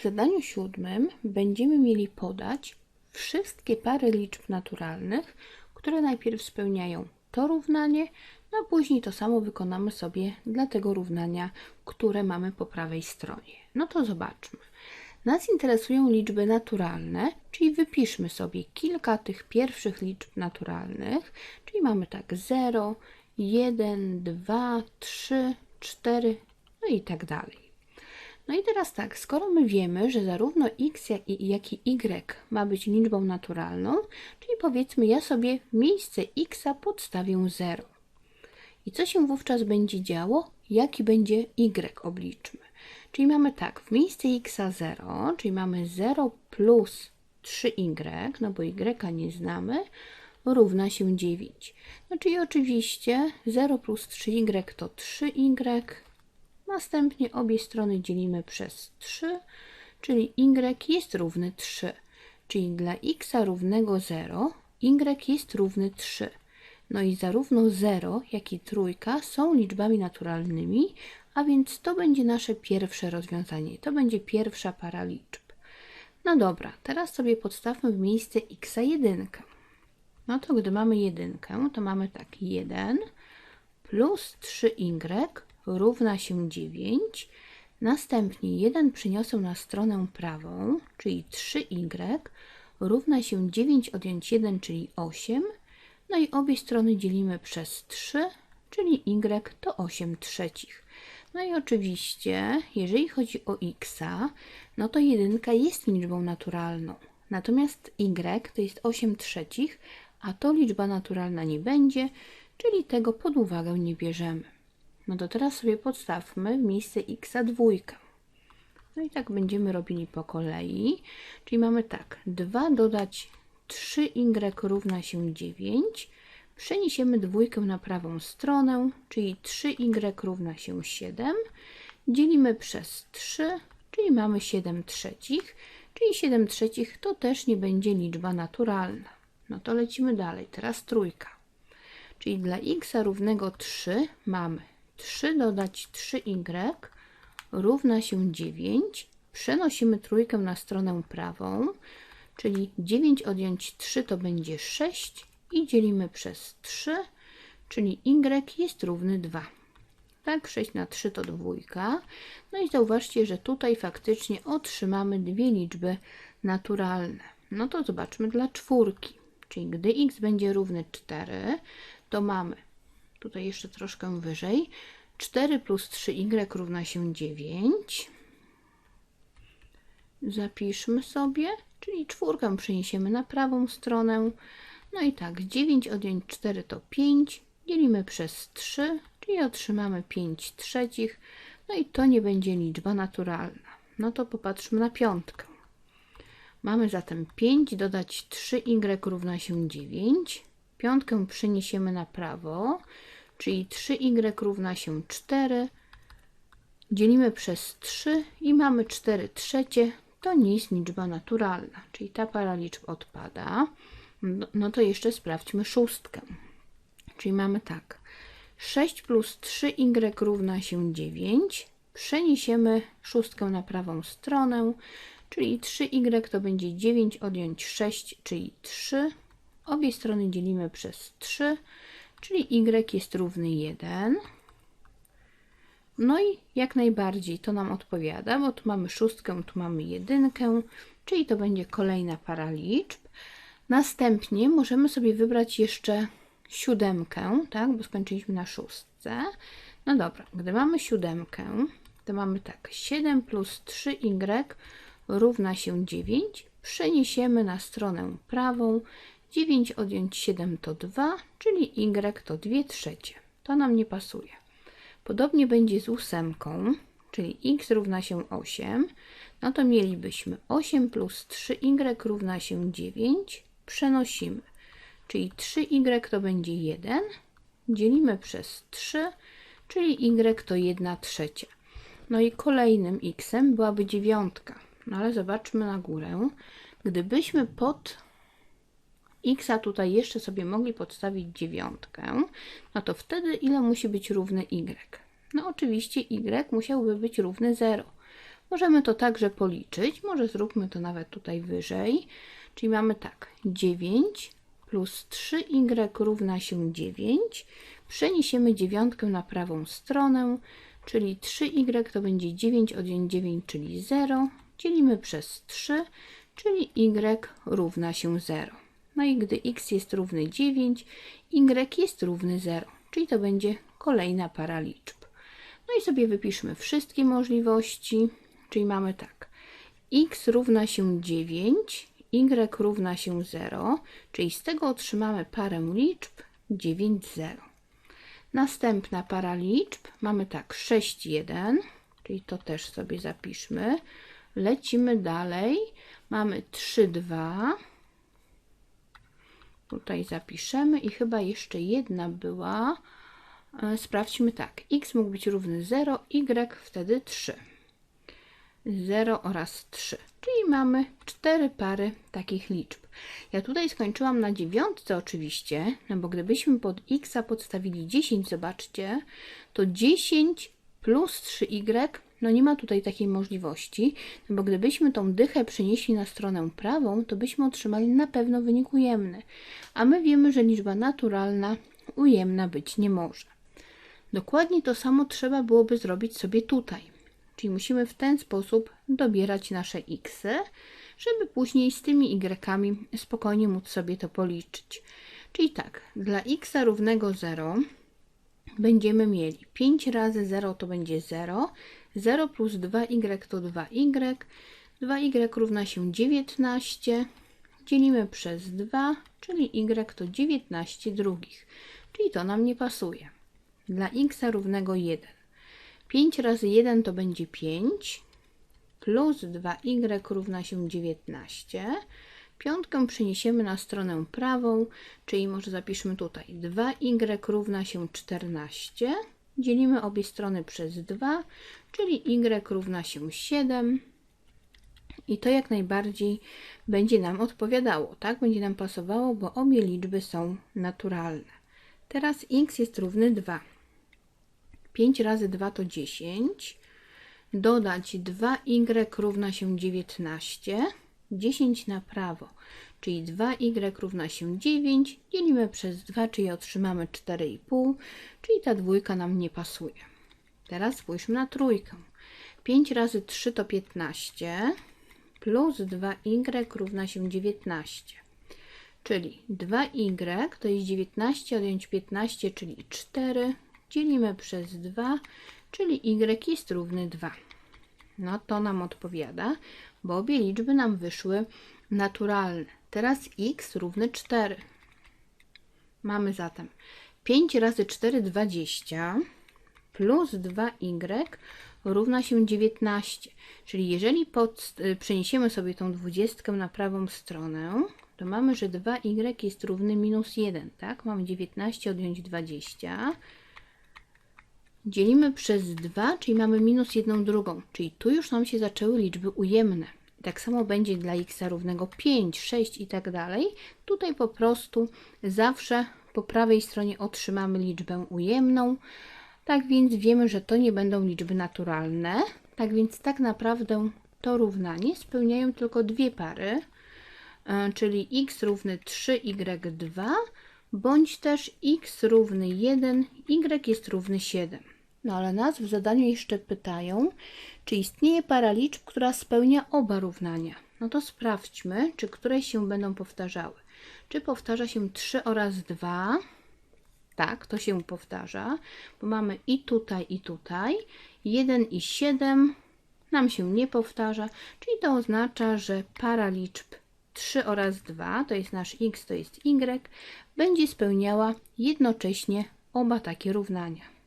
W zadaniu siódmym będziemy mieli podać wszystkie pary liczb naturalnych, które najpierw spełniają to równanie, no a później to samo wykonamy sobie dla tego równania, które mamy po prawej stronie. No to zobaczmy. Nas interesują liczby naturalne, czyli wypiszmy sobie kilka tych pierwszych liczb naturalnych, czyli mamy tak 0, 1, 2, 3, 4, no i tak dalej. No i teraz tak, skoro my wiemy, że zarówno x jak i, jak i y ma być liczbą naturalną, czyli powiedzmy ja sobie miejsce x podstawię 0. I co się wówczas będzie działo? Jaki będzie y obliczmy? Czyli mamy tak, w miejsce x 0, czyli mamy 0 plus 3y, no bo y nie znamy, równa się 9. No czyli oczywiście 0 plus 3y to 3y, następnie obie strony dzielimy przez 3, czyli y jest równy 3. Czyli dla x równego 0 y jest równy 3. No i zarówno 0, jak i trójka są liczbami naturalnymi, a więc to będzie nasze pierwsze rozwiązanie. To będzie pierwsza para liczb. No dobra, teraz sobie podstawmy w miejsce x jedynkę. No to gdy mamy jedynkę, to mamy tak 1 plus 3y równa się 9. Następnie 1 przyniosę na stronę prawą, czyli 3y równa się 9 odjąć 1, czyli 8. No i obie strony dzielimy przez 3, czyli y to 8 trzecich. No i oczywiście, jeżeli chodzi o x, no to jedynka jest liczbą naturalną. Natomiast y to jest 8 trzecich, a to liczba naturalna nie będzie, czyli tego pod uwagę nie bierzemy. No to teraz sobie podstawmy w miejsce x dwójkę. No i tak będziemy robili po kolei. Czyli mamy tak, 2 dodać 3y równa się 9. Przeniesiemy dwójkę na prawą stronę, czyli 3y równa się 7. Dzielimy przez 3, czyli mamy 7 trzecich, czyli 7 trzecich to też nie będzie liczba naturalna. No to lecimy dalej, teraz trójka. Czyli dla x równego 3 mamy 3 dodać 3y równa się 9. Przenosimy trójkę na stronę prawą, czyli 9 odjąć 3 to będzie 6 i dzielimy przez 3, czyli y jest równy 2. Tak, 6 na 3 to dwójka. No i zauważcie, że tutaj faktycznie otrzymamy dwie liczby naturalne. No to zobaczmy dla czwórki. Czyli gdy x będzie równy 4, to mamy tutaj jeszcze troszkę wyżej 4 plus 3y równa się 9. Zapiszmy sobie, czyli czwórkę przeniesiemy na prawą stronę. No i tak, 9 odjąć 4 to 5, dzielimy przez 3, czyli otrzymamy 5 trzecich. No i to nie będzie liczba naturalna. No to popatrzmy na piątkę. Mamy zatem 5 dodać 3y równa się 9. Piątkę przeniesiemy na prawo, czyli 3y równa się 4. Dzielimy przez 3 i mamy 4 trzecie. To nie jest liczba naturalna, czyli ta para liczb odpada. No, no to jeszcze sprawdźmy szóstkę. Czyli mamy tak. 6 plus 3y równa się 9. Przeniesiemy szóstkę na prawą stronę, czyli 3y to będzie 9 odjąć 6, czyli 3. Obie strony dzielimy przez 3, czyli y jest równy 1. No i jak najbardziej to nam odpowiada, bo tu mamy szóstkę, tu mamy jedynkę, czyli to będzie kolejna para liczb. Następnie możemy sobie wybrać jeszcze siódemkę, tak, bo skończyliśmy na szóstce. No dobra, gdy mamy siódemkę, to mamy tak, 7 plus 3y równa się 9. Przeniesiemy na stronę prawą. 9 odjąć 7 to 2, czyli y to 2 trzecie. To nam nie pasuje. Podobnie będzie z ósemką, czyli x równa się 8. No to mielibyśmy 8 plus 3y równa się 9 przenosimy. Czyli 3y to będzie 1, dzielimy przez 3, czyli y to 1 trzecia. No i kolejnym x byłaby dziewiątka. No ale zobaczmy na górę. Gdybyśmy pod x tutaj jeszcze sobie mogli podstawić dziewiątkę, no to wtedy ile musi być równy y? No oczywiście y musiałby być równy 0, Możemy to także policzyć. Może zróbmy to nawet tutaj wyżej. Czyli mamy tak, 9 plus 3y równa się 9. Przeniesiemy dziewiątkę na prawą stronę, czyli 3y to będzie 9 odjąć 9, czyli 0. Dzielimy przez 3, czyli y równa się 0. No i gdy x jest równy 9, y jest równy 0, czyli to będzie kolejna para liczb. No i sobie wypiszmy wszystkie możliwości, czyli mamy tak, x równa się 9, y równa się 0, czyli z tego otrzymamy parę liczb 9, 0. Następna para liczb mamy tak 6, 1, czyli to też sobie zapiszmy. Lecimy dalej. Mamy 3, 2. Tutaj zapiszemy i chyba jeszcze jedna była. E, sprawdźmy tak. x mógł być równy 0, y wtedy 3. 0 oraz 3. Czyli mamy cztery pary takich liczb. Ja tutaj skończyłam na dziewiątce oczywiście, no bo gdybyśmy pod x podstawili 10, zobaczcie, to 10 plus 3y, no nie ma tutaj takiej możliwości, no bo gdybyśmy tą dychę przenieśli na stronę prawą, to byśmy otrzymali na pewno wynik ujemny. A my wiemy, że liczba naturalna ujemna być nie może. Dokładnie to samo trzeba byłoby zrobić sobie tutaj. Czyli musimy w ten sposób dobierać nasze x, żeby później z tymi y spokojnie móc sobie to policzyć. Czyli tak, dla x równego 0 będziemy mieli 5 razy 0 to będzie 0, 0 plus 2y to 2y, 2y równa się 19, dzielimy przez 2, czyli y to 19 drugich, czyli to nam nie pasuje. Dla x równego 1 5 razy 1 to będzie 5, plus 2y równa się 19. Piątkę przeniesiemy na stronę prawą, czyli może zapiszmy tutaj 2y równa się 14. Dzielimy obie strony przez 2, czyli y równa się 7. I to jak najbardziej będzie nam odpowiadało, tak? Będzie nam pasowało, bo obie liczby są naturalne. Teraz x jest równy 2. 5 razy 2 to 10. Dodać 2y równa się 19. 10 na prawo, czyli 2y równa się 9. Dzielimy przez 2, czyli otrzymamy 4,5, czyli ta dwójka nam nie pasuje. Teraz spójrzmy na trójkę. 5 razy 3 to 15, plus 2y równa się 19. Czyli 2y to jest 19 odjąć 15, czyli 4 dzielimy przez 2, czyli y jest równy 2. No to nam odpowiada, bo obie liczby nam wyszły naturalne. Teraz x równy 4. Mamy zatem 5 razy 4 20 plus 2y równa się 19. Czyli jeżeli pod, y, przeniesiemy sobie tą 20 na prawą stronę, to mamy, że 2y jest równy minus 1, tak? Mamy 19 odjąć 20 Dzielimy przez 2, czyli mamy minus 1 drugą, czyli tu już nam się zaczęły liczby ujemne. Tak samo będzie dla x równego 5, 6 i tak dalej. Tutaj po prostu zawsze po prawej stronie otrzymamy liczbę ujemną. Tak więc wiemy, że to nie będą liczby naturalne. Tak więc tak naprawdę to równanie spełniają tylko dwie pary, e, czyli x równy 3y2 bądź też x równy 1, y jest równy 7. No ale nas w zadaniu jeszcze pytają, czy istnieje para liczb, która spełnia oba równania. No to sprawdźmy, czy któreś się będą powtarzały. Czy powtarza się 3 oraz 2? Tak, to się powtarza, bo mamy i tutaj, i tutaj. 1 i 7 nam się nie powtarza, czyli to oznacza, że para liczb 3 oraz 2, to jest nasz x, to jest y, będzie spełniała jednocześnie oba takie równania.